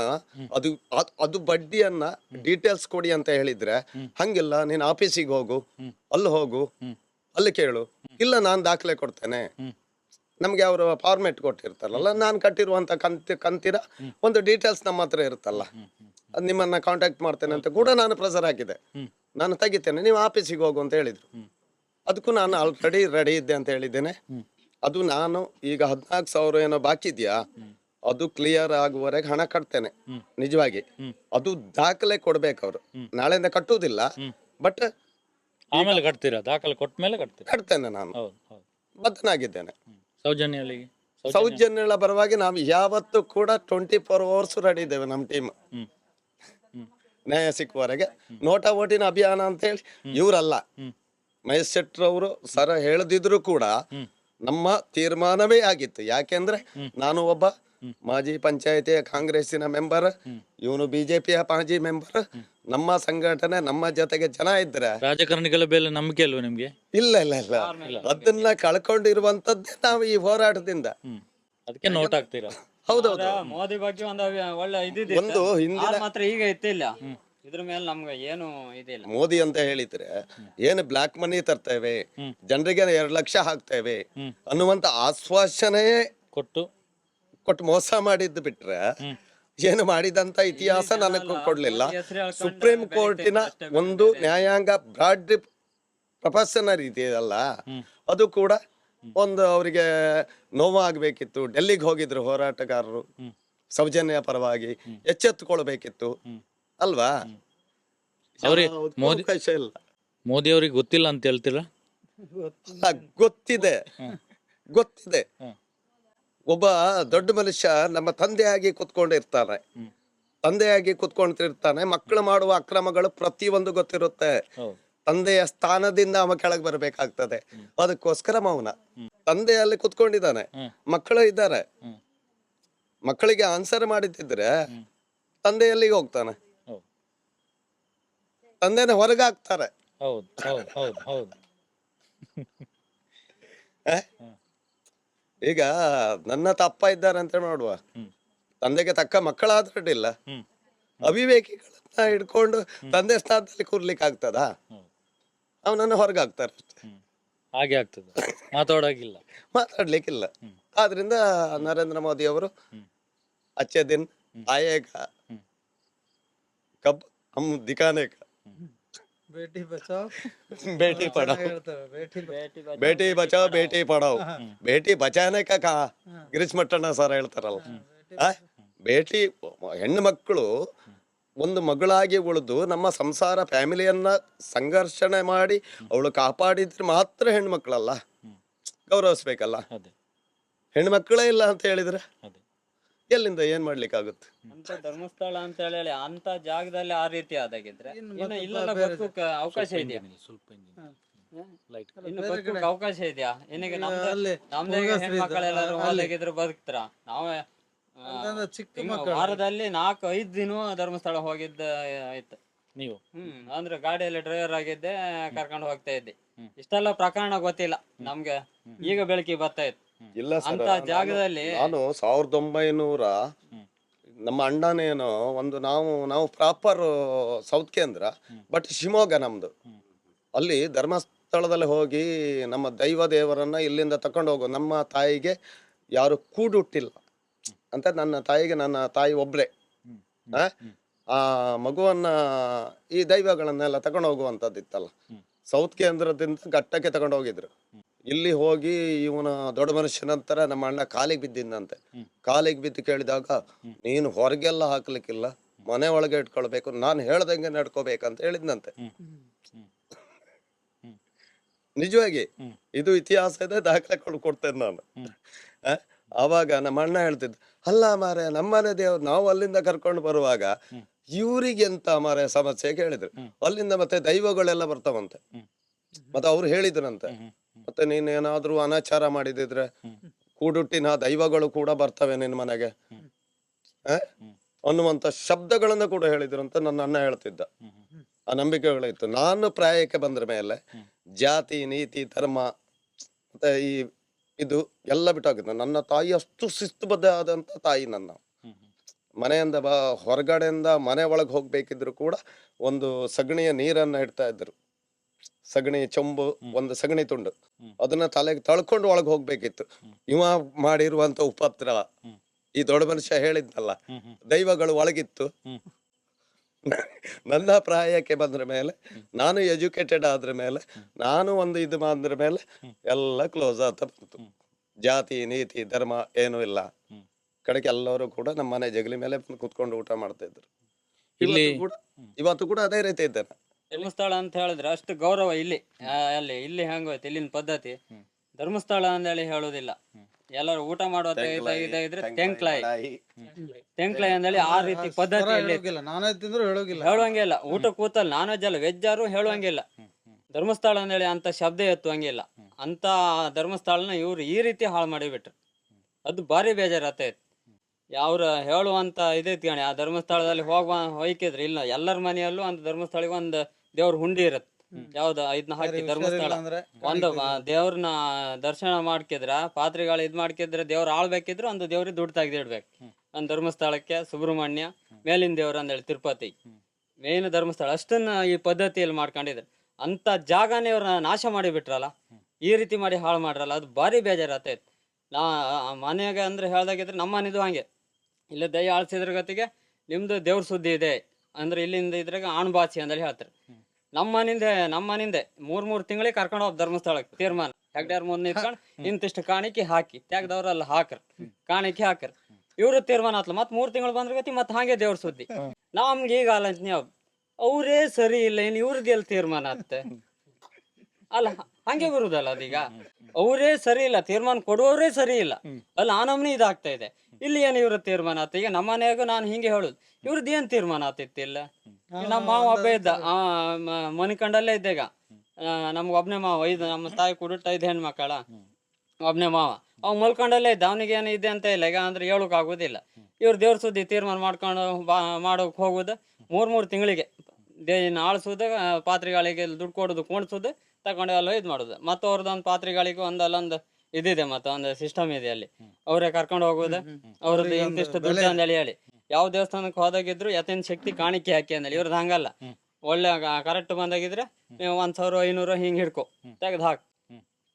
ಅದು ಅದ್- ಅದು ಬಡ್ಡಿಯನ್ನ ಡೀಟೇಲ್ಸ್ ಕೊಡಿ ಅಂತ ಹೇಳಿದ್ರೆ ಹಂಗಿಲ್ಲ ನೀನ್ ಆಫೀಸಿಗೆ ಹೋಗು ಅಲ್ಲಿ ಹೋಗು ಅಲ್ಲಿ ಕೇಳು. ಇಲ್ಲ ನಾನು ದಾಖಲೆ ಕೊಡ್ತೇನೆ. ನಮ್ಗೆ ಅವರು ಫಾರ್ಮೆಟ್ ಕೊಟ್ಟಿರ್ತಾರಲ್ಲ ನಾನು ಕಟ್ಟಿರುವಂತ ಕಂತಿ ಕಂತಿನ ಒಂದು ಡೀಟೇಲ್ಸ್ ನಮ್ಮ ಹತ್ರ ಇರುತ್ತಲ್ಲ. ಅದು ನಿಮ್ಮನ್ನ ಕಾಂಟ್ಯಾಕ್ಟ್ ಮಾಡ್ತೇನೆ ಅಂತ ಕೂಡ ನಾನು ಪ್ರೆಸರ್ ಹಾಕಿದೆ ನಾನು ತೆಗಿತೇನೆ ನೀವು ಆಫೀಸಿಗೆ ಹೋಗು ಅಂತ ಹೇಳಿದ್ರು. ಅದಕ್ಕೂ ನಾನು ಆಲ್ರೆಡಿ ರೆಡಿ ಇದ್ದೆ ಅಂತ ಹೇಳಿದ್ದೇನೆ. ಅದು ನಾನು ಈಗ ಹದಿನಾಲ್ಕು ಸಾವಿರ ಏನೋ ಬಾಕಿ ಇದೆಯಾ ಅದು ಕ್ಲಿಯರ್ ಆಗುವವರೆಗೆ ಹಣ ಕಟ್ತೇನೆ. ನಿಜವಾಗಿ. ಅದು ದಾಖಲೆ ಕೊಡ್ಬೇಕು ಅವರು. ನಾಳೆಯಿಂದ ಕಟ್ಟುವುದಿಲ್ಲ. ಬಟ್ ಆಮೇಲೆ ಕಟ್ತೀರಾ? ದಾಖಲೆ ಕೊಟ್ಟ ಮೇಲೆ ಕಟ್ತೀರಾ? ಕಟ್ತೇನೆ ನಾನು. ಬದ್ಧನಾಗಿದ್ದೇನೆ. ಸೌಜನ್ಯಗಳಿಗೆ ಸೌಜನ್ಯ- ಸೌಜನ್ಯಗಳ ಪರವಾಗಿ ನಾವು ಯಾವತ್ತೂ ಕೂಡ ಟ್ವೆಂಟಿ ಫೋರ್ ಅವರ್ಸ್ ರೆಡಿ ಇದ್ದೇವೆ ನಮ್ಮ ಟೀಮ್ ನ್ಯಾಯ ಸಿಕ್ಕುವವರೆಗೆ. ನೋಟಾ ಓಟಿನ ಅಭಿಯಾನ ಅಂತ ಹೇಳಿ ಇವರಲ್ಲ. ಮಹೇಶ್ ಶೆಟ್ಟರ್ ಅವರು ಸರ ಹೇಳದಿದ್ರು ಕೂಡ ನಮ್ಮ ತೀರ್ಮಾನವೇ ಆಗಿತ್ತು. ಯಾಕೆಂದ್ರೆ ನಾನು ಒಬ್ಬ ಮಾಜಿ ಪಂಚಾಯತಿಯ ಕಾಂಗ್ರೆಸ್ಸಿನ ಮೆಂಬರ್ ಇವನು ಬಿಜೆಪಿಯ ಮಾಜಿ ಮೆಂಬರ್. ನಮ್ಮ ಸಂಘಟನೆ ನಮ್ಮ ಜೊತೆಗೆ ಜನ ಇದ್ರೆ ರಾಜಕಾರಣಿಗಳ ಮೇಲೆ ನಂಬಿಕೆ ಅಲ್ವಾ ನಿಮ್ಗೆ? ಇಲ್ಲ ಇಲ್ಲ ಇಲ್ಲ. ಅದನ್ನ ಕಳ್ಕೊಂಡಿರುವಂತದ್ದೇ ನಾವು ಈ ಹೋರಾಟದಿಂದ. ಅದಕ್ಕೆ ನೋಟ್ ಹಾಕ್ತೀರಾ? ಹೌದೌದು. ಮೋದಿ ಬಗ್ಗೆ ಒಂದು ಅಭಿ- ಒಳ್ಳೆ ಇದಿದೆ ಒಂದು ಹಿಂದಿನ ಮಾತ್ರ ಈಗ ಇತ್ತಿಲ್ಲ ಇದ್ರ ಮೇಲೆ ನಮ್ಗೆ ಏನು ಇದಿಲ್ಲ. ಮೋದಿ ಅಂತ ಹೇಳಿದ್ರೆ ಏನು ಬ್ಲಾಕ್ ಮನಿ ತರ್ತೇವೆ ಜನರಿಗೆ ಎರಡು ಲಕ್ಷ ಹಾಕ್ತೇವೆ ಅನ್ನುವಂತ ಆಶ್ವಾಸನೆ ಕೊಟ್ಟು ಕೊಟ್ಟು ಮೋಸ ಮಾಡಿದ್ದು ಬಿಟ್ರೆ ಏನು ಮಾಡಿದಂತ ಇತಿಹಾಸ ನನಗೆ ಕೊಡ್ಲಿಲ್ಲ. ಸುಪ್ರೀಂ ಕೋರ್ಟಿನ ಒಂದು ನ್ಯಾಯಾಂಗ ಬ್ರಾಡ್ ಪ್ರೊಫೆಷನರ್ ಇದೆಯಲ್ಲ ಅದು ಕೂಡ ಒಂದು ಅವರಿಗೆ ನೋವಾಗಬೇಕಿತ್ತು. ಡೆಲ್ಲಿಗೆ ಹೋಗಿದ್ರು ಹೋರಾಟಗಾರರು. ಸೌಜನ್ಯ ಪರವಾಗಿ ಎಚ್ಚೆತ್ತುಕೊಳ್ಬೇಕಿತ್ತು. ಅಲ್ವಾ? ಅವ್ರಿಗೆ ಮೋದಿ ಅವಕಾಶ ಇಲ್ಲ. ಮೋದಿ ಅವ್ರಿಗೆ ಗೊತ್ತಿಲ್ಲ ಅಂತ ಹೇಳ್ತೀರಾ? ಗೊತ್ತಿದೆ. ಗೊತ್ತಿದೆ. ಒಬ್ಬ ದೊಡ್ಡ ಮನುಷ್ಯ ನಮ್ಮ ತಂದೆಯಾಗಿ ಕುತ್ಕೊಂಡಿರ್ತಾನೆ ತಂದೆಯಾಗಿ ಕುತ್ಕೊಂಡಿರ್ತಾನೆ ಮಕ್ಕಳು ಮಾಡುವ ಅಕ್ರಮಗಳು ಪ್ರತಿಯೊಂದು ಗೊತ್ತಿರುತ್ತೆ. ತಂದೆಯ ಸ್ಥಾನದಿಂದ ಅವ ಕೆಳಗೆ ಬರಬೇಕಾಗ್ತದೆ. ಅದಕ್ಕೋಸ್ಕರ ಮೌನ. ತಂದೆ ಅಲ್ಲಿ ಕುತ್ಕೊಂಡಿದ್ದಾನೆ. ಮಕ್ಕಳು ಇದ್ದಾರೆ. ಮಕ್ಕಳಿಗೆ ಆನ್ಸರ್ ಮಾಡಿದ್ರೆ ತಂದೆ ಎಲ್ಲಿಗೆ ಹೋಗ್ತಾನೆ. ಹೌದು. ತಂದೆನ ಹೊರಗೆ ಹಾಕ್ತಾರೆ ಹೌದು ಹೌದು ಹೌದು ಹೌದು ಆ? ಈಗ ನನ್ನ ತಪ್ಪ ಇದ್ದಾರೆ ಅಂತ ನೋಡುವ. ತಂದೆಗೆ ತಕ್ಕ ಮಕ್ಕಳಾದ್ರೂ ಅಡ್ಡಿಲ್ಲ ಹ್ಮ್. ಅವಿವೇಕಿಗಳನ್ನ ಹಿಡ್ಕೊಂಡು ತಂದೆ ಸ್ಥಾನದಲ್ಲಿ ಕೂರ್ಲಿಕ್ಕೆ ಆಗ್ತದ ಅವನನ್ನ ಅವನನ್ನು ಹೊರಗೆ ಹಾಕ್ತಾರೆ ಅಷ್ಟೇ ಹ್ಮ್. ಹಾಗೆ ಆಗ್ತದೆ. ಮಾತಾಡೋಗಿಲ್ಲ ಮಾತಾಡ್ಲಿಕ್ಕಿಲ್ಲ. ಆದ್ರಿಂದ ನರೇಂದ್ರ ಮೋದಿ ಅವರು ಅಚ್ಚೆ ದಿನ್ ಆಯೇಕ ಕಬ್ ಹಮ್ ದಿಖಾನೆ <laughs> ಬೇಟಿ ಬಚಾವ್. ಬೇಟಿ ಪಡಾವ್. ಹೇಳ್ತಾರೆ ಬೇಟಿ ಬಚಾವ್. ಬೇಟಿ ಬಚಾವ್ ಬೇಟಿ ಪಡಾವ್. ಬೇಟಿ ಬಚಾನೆ ಕಾ ಕಾ ಗಿರೀಶ್ ಮಟ್ಟಣ್ಣ ಸರ್ ಹೇಳ್ತಾರಲ್ಲ. ಆ? ಬೇಟಿ ಹೆಣ್ಣು ಮಕ್ಕಳು ಒಂದು ಮಗಳಾಗಿ ಉಳಿದು ನಮ್ಮ ಸಂಸಾರ ಫ್ಯಾಮಿಲಿಯನ್ನ ಸಂಘರ್ಷಣೆ ಮಾಡಿ ಅವಳು ಕಾಪಾಡಿದ್ರೆ ಮಾತ್ರ ಹೆಣ್ಮಕ್ಳಲ್ಲ ಗೌರವಿಸ್ಬೇಕಲ್ಲ. ಅದೇ. ಹೆಣ್ಮಕ್ಳೇ ಇಲ್ಲ ಅಂತ ಹೇಳಿದ್ರೆ? ಅದೇ. ಎಲ್ಲಿಂದ ಏನ್ ಮಾಡ್ಲಿಕ್ಕಾಗುತ್ತೆ? ಅಂತ ಧರ್ಮಸ್ಥಳ ಅಂತ ಹೇಳಿ ಅಂತ ಜಾಗದಲ್ಲಿ ಆ ರೀತಿ ಆದಾಗಿದ್ರೆ ಇನ್ನು ಇಲ್ಲೆಲ್ಲ ಬದುಕಕ್ಕೆ ಅವಕಾಶ ಇದೆಯಾ? ಸ್ವಲ್ಪ ಲೈಟ್ ಇನ್ನು ಅವಕಾಶ ಇದೆಯಾ? ಏನಿಗೆ ನಮ್ದು ನಮ್ದೇ ಹೆಣ್ಮಕ್ಳೆಲ್ಲರೂ ಬದುಕ್ತಾರ. ನಾವೇ ವಾರದಲ್ಲಿ ನಾಲ್ಕು ಐದು ದಿನ ಧರ್ಮಸ್ಥಳ ಹೋಗಿದ್ದ ಆಯ್ತು. ನೀವು? ಹ್ಮ್ ಅಂದ್ರೆ ಗಾಡಿಯಲ್ಲಿ ಡ್ರೈವರ್ ಆಗಿದ್ದೆ ಕರ್ಕೊಂಡು ಹೋಗ್ತಾ ಇದ್ದೆ. ಇಷ್ಟೆಲ್ಲ ಪ್ರಕರಣ ಗೊತ್ತಿಲ್ಲ. ನಮ್ಗೆ ಈಗ ಬೆಳಕಿಗೆ ಬರ್ತಾ ಇತ್ತು. ಇಲ್ಲ ಸರ್ ಅಂತ ಜಾಗದಲ್ಲಿ ನಾನು ಸಾವಿರದ ಒಂಬೈನೂರ ನಮ್ಮ ಅಣ್ಣನೇನೋ ಒಂದು ನಾವು ನಾವು ಪ್ರಾಪರ್ ಸೌತ್ ಕೇಂದ್ರ ಬಟ್ ಶಿವಮೊಗ್ಗ ನಮ್ದು. ಅಲ್ಲಿ ಧರ್ಮಸ್ಥಳದಲ್ಲಿ ಹೋಗಿ ನಮ್ಮ ದೈವ ದೇವರನ್ನ ಇಲ್ಲಿಂದ ತಕೊಂಡು ಹೋಗೋ ನಮ್ಮ ತಾಯಿಗೆ ಯಾರು ಕೂಡುಟ್ಟಿಲ್ಲ. ಅಂತ ನನ್ನ ತಾಯಿಗೆ ನನ್ನ ತಾಯಿ ಒಬ್ಳೆ. ಆ? ಆ ಮಗುವನ್ನ ಈ ದೈವಗಳನ್ನೆಲ್ಲ ತಕೊಂಡು ಹೋಗುವಂತದ್ದಿತ್ತಲ್ಲ ಸೌತ್ ಕೇಂದ್ರದಿಂದ ಘಟ್ಟಕ್ಕೆ ತಗೊಂಡು ಹೋಗಿದ್ರು. ಇಲ್ಲಿ ಹೋಗಿ ಇವನ ದೊಡ್ಡ ಮನುಷ್ಯ ನಂತರ ನಮ್ಮ ಅಣ್ಣ ಕಾಲಿಗೆ ಬಿದ್ದಿದ್ದಂತೆ ಕಾಲಿಗೆ ಬಿದ್ದು ಕೇಳಿದಾಗ ನೀನು ಹೊರಗೆಲ್ಲ ಹಾಕ್ಲಿಕ್ಕಿಲ್ಲ ಮನೆ ಒಳಗೆ ಇಟ್ಕೊಳ್ಬೇಕು ನಾನು ಹೇಳ್ದಂಗೆ ನಡ್ಕೋಬೇಕಂತ ಹೇಳಿದ್ನಂತೆ. ನಿಜವಾಗಿ ಇದು ಇತಿಹಾಸದ ದಾಖಲೆಗಳು ಕೊಡ್ತೇನೆ ನಾನು. ಅವಾಗ ಆವಾಗ ನಮ್ಮ ಅಣ್ಣ ಹೇಳ್ತಿದ್ದ ಅಲ್ಲ ಮಾರೆ ನಮ್ಮನೆ ದೇವ್ರು ನಾವು ಅಲ್ಲಿಂದ ಕರ್ಕೊಂಡು ಬರುವಾಗ ಇವ್ರಿಗೆ ಎಂತ ಮಾರೆ ಸಮಸ್ಯೆ? ಕೇಳಿದ್ರು. ಅಲ್ಲಿಂದ ಮತ್ತೆ ದೈವಗಳೆಲ್ಲ ಬರ್ತಾವಂತೆ. ಮತ್ತೆ ಅವ್ರು ಹೇಳಿದ್ರಂತೆ. ಮತ್ತೆ ನೀನ್ ಏನಾದ್ರೂ ಅನಾಚಾರ ಮಾಡಿದಿದ್ರೆ ಕೂಡುಟ್ಟಿನ ದೈವಗಳು ಕೂಡ ಬರ್ತವೆ ನಿನ್ ಮನೆಗೆ. ಆ? ಅನ್ನುವಂತ ಶಬ್ದಗಳನ್ನ ಕೂಡ ಹೇಳಿದ್ರು ಅಂತ ನನ್ನ ಅಣ್ಣ ಹೇಳ್ತಿದ್ದ. ಆ ನಂಬಿಕೆಗಳಿತ್ತು. ನಾನು ಪ್ರಾಯಕ್ಕೆ ಬಂದ್ರ ಮೇಲೆ ಜಾತಿ ನೀತಿ ಧರ್ಮ ಮತ್ತೆ ಈ ಇದು ಎಲ್ಲ ಬಿಟ್ಟೋಗಿದ್ದು. ನನ್ನ ತಾಯಿ ಅಷ್ಟು ಶಿಸ್ತುಬದ್ಧ ಆದಂತ ತಾಯಿ ನನ್ನ. ಮನೆಯಿಂದ ಬ ಹೊರಗಡೆಯಿಂದ ಮನೆ ಒಳಗೆ ಹೋಗ್ಬೇಕಿದ್ರು ಕೂಡ ಒಂದು ಸಗಣಿಯ ನೀರನ್ನ ಇಡ್ತಾ ಇದ್ರು ಸಗಣಿ ಚೊಂಬು ಒಂದು ಸಗಣಿ ತುಂಡು. ಅದನ್ನ ತಲೆಗೆ ತಳ್ಕೊಂಡು ಒಳಗೆ ಹೋಗ್ಬೇಕಿತ್ತು. ಇವ ಮಾಡಿರುವಂತ ಉಪದ್ರ ಈ ದೊಡ್ಡ ಮನುಷ್ಯ ಹೇಳಿದ್ನಲ್ಲ ದೈವಗಳು ಒಳಗಿತ್ತು. ನನ್ನ ಪ್ರಾಯಕ್ಕೆ ಬಂದ್ರ ಮೇಲೆ ನಾನು ಎಜುಕೇಟೆಡ್ ಆದ್ರ ಮೇಲೆ ನಾನು ಒಂದು ಇದು ಮಾಡಿದ್ರ ಮೇಲೆ ಎಲ್ಲ ಕ್ಲೋಸ್ ಆಗ್ತಾ ಬಂತು. ಜಾತಿ ನೀತಿ ಧರ್ಮ ಏನೂ ಇಲ್ಲ. ಕಡೆಗೆ ಎಲ್ಲರೂ ಕೂಡ ನಮ್ಮ ಮನೆ ಜಗಲಿ ಮೇಲೆ ಕುತ್ಕೊಂಡು ಊಟ ಮಾಡ್ತಾ ಇದ್ರು. ಇಲ್ಲಿ ಇವತ್ತು ಕೂಡ ಇವತ್ತು ಕೂಡ ಅದೇ ರೀತಿ ಇದ್ದೇನೆ. ಧರ್ಮಸ್ಥಳ ಅಂತ ಹೇಳಿದ್ರೆ ಅಷ್ಟು ಗೌರವ ಇಲ್ಲಿ. ಆ, ಅಲ್ಲಿ ಇಲ್ಲಿ ಹೆಂಗೋಯ್ತು ಇಲ್ಲಿನ ಪದ್ಧತಿ. ಧರ್ಮಸ್ಥಳ ಅಂತೇಳಿ ಹೇಳೋದಿಲ್ಲ. ಎಲ್ಲರೂ ಊಟ ಮಾಡುವ ಇದ್ರೆ ತೆಂಕ್ಲಾಯಿ ತೆಂಕ್ಲಾಯಿ ಅಂದೇಳಿ ಆ ರೀತಿ ಪದ್ಧತಿ ಇಲ್ಲಿ ಹೇಳೋಗಿಲ್ಲ ನಾನೇ ತಿಂದ್ರು ಹೇಳೋಗಿಲ್ಲ ಹೇಳುವಂಗಿಲ್ಲ. ಊಟ ಕೂತಲ್ಲಿ ನಾನ್ ವೆಜ್ ಅಲ್ಲ ವೆಜ್ ಆರು ಹೇಳುವಂಗಿಲ್ಲ. ಧರ್ಮಸ್ಥಳ ಅಂದೇಳಿ ಅಂತ ಶಬ್ದ ಎತ್ತುವಂಗಿಲ್ಲ. ಅಂತ ಧರ್ಮಸ್ಥಳನ ಇವ್ರು ಈ ರೀತಿ ಹಾಳು ಮಾಡಿಬಿಟ್ರು. ಅದು ಭಾರಿ ಬೇಜಾರತೈತಿ ಅವ್ರ ಹೇಳುವಂತ ಇದೈತಿ ಗಣಿ ಆ ಧರ್ಮಸ್ಥಳದಲ್ಲಿ ಹೋಗ್ ಹೋಯ್ಕಿದ್ರೆ ಇಲ್ಲ ಎಲ್ಲರ ಮನೆಯಲ್ಲೂ ಅಂತ ಧರ್ಮಸ್ಥಳಿಗೆ ಒಂದು ದೇವ್ರ ಹುಂಡಿ ಇರತ್ತೆ. ಯಾವ್ದು ಇದನ್ನ ಹಾಕಿ ಧರ್ಮಸ್ಥಳ? ಅಂದ್ರೆ ಒಂದು ದೇವ್ರನ್ನ ದರ್ಶನ ಮಾಡ್ಕಿದ್ರ ಪಾತ್ರೆಗಳು ಇದ್ ಮಾಡ್ಕಿದ್ರೆ ದೇವ್ರ ಆಳ್ಬೇಕಿದ್ರು ಒಂದು ದೇವ್ರಿಗೆ ದುಡ್ಡು ತೆಗ್ದಿಡ್ಬೇಕು. ಒಂದ್ ಧರ್ಮಸ್ಥಳಕ್ಕೆ ಸುಬ್ರಹ್ಮಣ್ಯ ಮೇಲಿನ ದೇವ್ರ ಅಂದೇಳಿ ತಿರುಪತಿ. ಮೇನ್ ಧರ್ಮಸ್ಥಳ. ಅಷ್ಟನ್ನ ಈ ಪದ್ಧತಿಯಲ್ಲಿ ಮಾಡ್ಕೊಂಡಿದ್ರು. ಅಂತ ಜಾಗನೇ ಇವ್ರ ನಾಶ ಮಾಡಿ ಬಿಟ್ರಲ್ಲ? ಈ ರೀತಿ ಮಾಡಿ ಹಾಳು ಮಾಡ್ರಲ್ಲ? ಅದು ಭಾರಿ ಬೇಜಾರಾತೈತ್ ನಾ ಮನೆಗೆ ಅಂದ್ರೆ ಹೇಳ್ದಾಗಿದ್ರೆ ನಮ್ಮ ಮನೆದು ಹಂಗೆ. ಇಲ್ಲ ದಯ ಆಳ್ಸಿದ್ರ ಗತಿಗೆ ನಿಮ್ದು ದೇವ್ರ ಸುದ್ದಿ ಇದೆ. ಅಂದ್ರೆ ಇಲ್ಲಿಂದ ಇದ್ರಾಗ ಆಣ್ಬಾಸಿ ಅಂತೇಳಿ ಹೇಳ್ತಾರೆ. ನಮ್ಮ ಮನಿಂದೆ ನಮ್ಮ ಮನಿಂದೆ ಮೂರ್ ಮೂರ್ ತಿಂಗಳಿಗೆ ಕರ್ಕೊಂಡು ಹೋಗ್ ಧರ್ಮಸ್ಥಳಕ್ಕೆ, ತೀರ್ಮಾನ. ಹೆಗ್ಡ್ಯಾರ್ ಮುಂದೆ ನಿಂತ್ಕೊಂಡು ಇಂತಿಷ್ಟು ಕಾಣಿಕೆ ಹಾಕಿ ತೆಗ್ದವ್ರಲ್ಲ ಹಾಕ್ರ, ಕಾಣಿಕೆ ಹಾಕ್ರ. ಇವ್ರು ತೀರ್ಮಾನ ಆತ್ಲ ಮತ್ ಮೂರ್ ತಿಂಗಳು ಬಂದ್ರ ಗತಿ ಮತ್ ಹಾಗೆ ದೇವ್ರ ಸುದ್ದಿ. ನಮ್ಗೆ ಈಗ ಆಲೋಚನೆ ಅವ್ರೇ ಅವರೇ ಸರಿ ಇಲ್ಲ, ಏನ್ ಇವ್ರದ್ದು ಎಲ್ಲಿ ತೀರ್ಮಾನ ಆತ್ತೆ? ಅಲ್ಲ, ಹಂಗೆ ಬರುದಲ್ಲ ಅದೀಗ? ಅವರೇ ಸರಿ ಇಲ್ಲ, ತೀರ್ಮಾನ ಕೊಡುವವರೇ ಸರಿ ಇಲ್ಲ. ಅಲ್ಲ, ಆ ನಮ್ನಿ ಇದಾಗ್ತಾ ಇದೆ. ಇಲ್ಲಿ ಏನು ಇವ್ರ ತೀರ್ಮಾನ ಆತ? ಈಗ ನಮ್ಮ ಮನೆಯಾಗ ನಾನು ಹಿಂಗೆ ಹೇಳುದು. ಇವ್ರದ್ದು ಏನ್ ತೀರ್ಮಾನ ಆತಿತ್ತು ಇಲ್ಲ? ಈಗ ನಮ್ಮ ಮಾವ ಒಬ್ಬ ಇದ್ದ. ಆ ಮನಿಕಂಡಲ್ಲೇ ಇದ್ದ ಈಗ. ನಮ್ಗೆ ಒಬ್ನೇ ಮಾವ ಐದು ನಮ್ಮ ತಾಯಿ ಕುಡಿಟ್ಟ ಐದು ಹೆಣ್ಮಕ್ಕಳ. ಒಬ್ನೇ ಮಾವ. ಅವ್ ಮಲ್ಕೊಂಡಲ್ಲೇ ಇದ್ದ. ಅವನಿಗೆ ಏನು ಇದೆ ಅಂತ ಇಲ್ಲ. ಈಗ ಅಂದ್ರೆ ಹೇಳಕ್ ಆಗುದಿಲ್ಲ. ಇವ್ರ ದೇವ್ರ ಸುದ್ದಿ ತೀರ್ಮಾನ ಮಾಡ್ಕೊಂಡು ಬಾ ಮಾಡೋಕ್ ಹೋಗುದು. ಮೂರ್ ಮೂರ್ ತಿಂಗಳಿಗೆ. ದೇನ ಆಳ್ಸುದ ಪಾತ್ರೆಗಳಿಗೆ ದುಡ್ಡು ಕೊಡುದು ಕುಣಿಸೋದು ತಗೊಂಡು ಎಲ್ಲ ಇದು ಮಾಡೋದು. ಮತ್ತೆ ಪಾತ್ರೆಗಳಿಗೆ ಒಂದು ಅಲ್ಲೊಂದು ಇದಿದೆ ಮತ್ತೆ ಒಂದು ಸಿಸ್ಟಮ್ ಇದೆ ಅಲ್ಲಿ. ಅವರೇ ಕರ್ಕೊಂಡು ಹೋಗೋದು ಅವ್ರದ್ದು ಇಂತಿಷ್ಟು ದುಡ್ಡು ಅಂತ ಹೇಳಿ ಹೇಳಿ. ಯಾವ ದೇವಸ್ಥಾನಕ್ಕೆ ಹೋದಾಗಿದ್ರು ಯತಿನ ಶಕ್ತಿ ಕಾಣಿಕೆ ಹಾಕಿ ಅಂದೇಳಿ ಇವ್ರದ್ದು ಹಂಗಲ್ಲ. ಒಳ್ಳೆ ಕರೆಕ್ಟ್ ಬಂದಾಗಿದ್ರೆ ನೀವು ಒಂದ್ ಸಾವಿರ ಐನೂರು ಹಿಂಗ್ ಹಿಡ್ಕೊ. ತೆಗ್ದು ಹಾಕ್.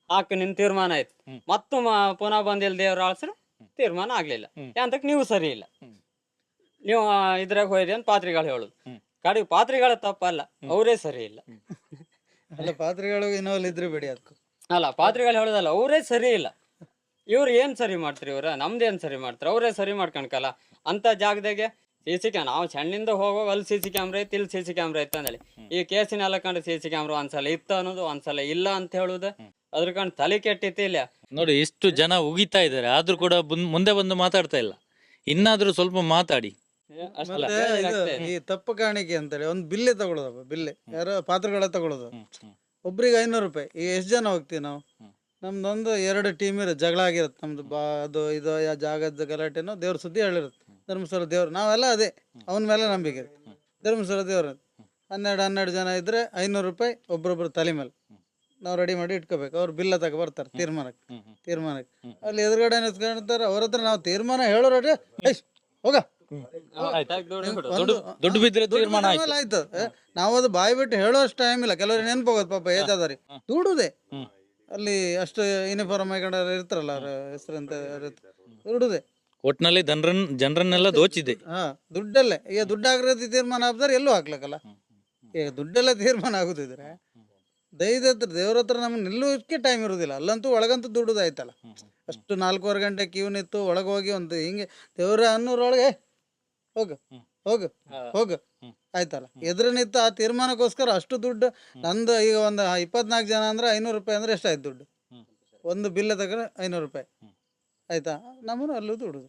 ಹಾಕ್ ನಿನ್ ತೀರ್ಮಾನ ಆಯ್ತು. ಮತ್ತು ಪುನಃ ಬಂದಿಲ್ಲ ದೇವ್ರ ಆಳ್ಸ್ರೆ ತೀರ್ಮಾನ ಆಗ್ಲಿಲ್ಲ. ಯಾಂತಕ್ ನೀವು ಸರಿ ಇಲ್ಲ. ನೀವು ಇದ್ರಾಗ ಹೋಯ್ರಿ ಅಂತ ಪಾತ್ರಿಗಳು ಹೇಳುದು. ಕಡೆಗೆ ಪಾತ್ರಿಗಳ ತಪ್ಪಲ್ಲ. ಅವರೇ ಸರಿ ಇಲ್ಲ. ಅಲ್ಲ ಪಾತ್ರಿಗಳು ಇನ್ನೊಂದು ಇದ್ರೆ ಬಿಡಿ ಅದಕ್ಕೂ ಅಲ್ಲ ಪಾತ್ರೆಗಳು ಹೇಳೋದಲ್ಲ ಅವರೇ ಸರಿ ಇಲ್ಲ. ಇವ್ರು ಏನ್ ಸರಿ ಮಾಡ್ತಾರೆ ಇವ್ರ? ನಮ್ದೇನ್ ಸರಿ ಮಾಡ್ತಾರೆ? ಅವರೇ ಸರಿ ಮಾಡ್ಕಣಕಲ್ಲ ಅಂತ ಜಾಗದಾಗೆ ಸಿ ಸಿ ಕ್ಯಾಮ್ ನಾವು ಸಣ್ಣಿಂದ ಹೋಗೋ ಅಲ್ಲಿ ಸಿ ಸಿ ಕ್ಯಾಮ್ರಾ ಐತಿ ಇಲ್ಲಿ ಸಿ ಸಿ ಕ್ಯಾಮ್ರಾ ಐತೆ ಅಂದೇಳಿ ಈ ಕೇಸಿನೆಲ್ಲ ಕಂಡು ಸಿ ಸಿ ಕ್ಯಾಮ್ರಾ ಒಂದ್ಸಲ ಇತ್ತು ಅನ್ನೋದು ಒಂದ್ಸಲ ಇಲ್ಲ ಅಂತ ಹೇಳುದು. ಅದ್ರ ಕಂಡು ತಲೆ ಕೆಟ್ಟಿತ್ತು ಇಲ್ಲ ನೋಡಿ ಇಷ್ಟು ಜನ ಉಗಿತಾ ಇದ್ದಾರೆ. ಆದ್ರೂ ಕೂಡ ಬುನ್- ಮುಂದೆ ಬಂದು ಮಾತಾಡ್ತಾ ಇಲ್ಲ. ಇನ್ನಾದ್ರೂ ಸ್ವಲ್ಪ ಮಾತಾಡಿ. ಅಷ್ಟಲ್ಲ. ಮತ್ತೆ ಇದು ಈ ತಪ್ಪು ಕಾಣಿಕೆ ಅಂತೇಳಿ ಒಂದು ಬಿಲ್ಲೆ ತಗೊಳ್ಳೋದಪ್ಪ ಬಿಲ್ಲೆ. ಯಾರೋ ಪಾತ್ರಗಳ ತಗೊಳ್ಳೋದು ಒಬ್ರಿಗೆ ಐನೂರು ರೂಪಾಯಿ. ಈಗ ಎಷ್ಟು ಜನ ಹೋಗ್ತೀವಿ ನಾವು? ನಮ್ದೊಂದು ಎರಡು ಟೀಮ್ ಇರುತ್ತೆ ಜಗಳ ಆಗಿರುತ್ತೆ. ನಮ್ದು ಬಾ ಅದು ಇದು ಯಾ ಜಾಗದ ಗಲಾಟೆನೋ ದೇವ್ರ ಸುದ್ದಿ ಹೇಳಿರುತ್ತೆ. ಧರ್ಮಸ್ಥಳ ದೇವ್ರು ನಾವೆಲ್ಲ ಅದೇ. ಅವನ ಮೇಲೆ ನಂಬಿಕೆ. ಧರ್ಮಸ್ಥಳ ದೇವ್ರು. ಹನ್ನೆರಡು ಹನ್ನೆರಡು ಜನ ಇದ್ರೆ ಐನೂರು ರೂಪಾಯಿ ಒಬ್ರೊಬ್ರು ತಲೆ ಮೇಲೆ. ನಾವು ರೆಡಿ ಮಾಡಿ ಇಟ್ಕೋಬೇಕು. ಅವ್ರು ಬಿಲ್ಲ ತಗೋ ಬರ್ತಾರೆ ತೀರ್ಮಾನಕ್ಕೆ. ತೀರ್ಮಾನಕ್ಕೆ. ಅಲ್ಲಿ ಎದುರುಗಡೆ ನಿಂತ್ಕೊಂಡಿರ್ತಾರೆ ಅವ್ರ ಹತ್ರ ನಾವು ತೀರ್ಮಾನ ಹೇಳೋರು ಐಶ್ ಹೋಗ. ದುಡ್ಡು ದುಡ್ಡು ಬಿದ್ರೆ ತೀರ್ಮಾನ ಆಯ್ತು. ಆಮೇಲೆ ಆಯ್ತು. ಏ, ನಾವು ಅದು ಬಾಯಿ ಬಿಟ್ಟು ಹೇಳೋಷ್ಟು ಟೈಮ್ ಇಲ್ಲ. ಕೆಲವರು ನೆನ್ಪೋಗೋದು ಪಾಪ ದುಡುದೆ. ಅಲ್ಲಿ ಅಷ್ಟು ಯೂನಿಫಾರ್ಮ್ ಹಾಕೊಂಡ ಇರ್ತಾರಲ್ಲ ಅವ್ರ ಹೆಸರು ಅಂತ ದುಡುದೆ. ಒಟ್ನಲ್ಲಿ ಜನರನ್ ಜನರನ್ನೆಲ್ಲ ದೋಚಿದೆ. ಹಾ ದುಡ್ಡಲ್ಲೇ. ಈಗ ದುಡ್ಡು ಆಗಿರೋದು ತೀರ್ಮಾನ ಆಗ್ತಾರೆ ಎಲ್ಲೂ ಹಾಕ್ಲಕ್ಕಲ್ಲ. ಈಗ ದುಡ್ಡೆಲ್ಲ ತೀರ್ಮಾನ ಆಗುದಿದ್ರೆ ದೈದ ಹತ್ರ ದೇವ್ರ ಹತ್ರ ನಮ್ಗೆ ನಿಲ್ಲೋಕೆ ಟೈಮ್ ಇರೋದಿಲ್ಲ. ಅಲ್ಲಂತೂ ಒಳಗಂತೂ ದುಡ್ಡುದಾಯ್ತಲ್ಲ ಅಷ್ಟು ನಾಲ್ಕೂವರೆ ಗಂಟೆ ಕ್ಯೂ ನಿತ್ತು ಒಳಗೆ ಹೋಗಿ ಒಂದು ಹಿಂಗೆ ದೇವ್ರ ಅನ್ನೂರೊಳಗೆ ಹೋಗು ಹೋಗು ಹೋಗು. ಆಯ್ತಲ್ಲ? ಎದುರು ನಿಂತು ಆ ತೀರ್ಮಾನಕ್ಕೋಸ್ಕರ ಅಷ್ಟು ದುಡ್ಡು ನಂದು ಈಗ ಒಂದು ಇಪ್ಪತ್ನಾಲ್ಕು ಜನ ಅಂದ್ರೆ ಐನೂರು ರೂಪಾಯಿ ಅಂದ್ರೆ ಎಷ್ಟಾಯ್ತು ದುಡ್ಡು? ಒಂದು ಬಿಲ್ ತಗೊಂಡ್ರೆ ಐನೂರು ರೂಪಾಯಿ. ಆಯ್ತಾ? ನಮ್ಮನ್ನು ಅಲ್ಲೂ ದುಡ್ಡು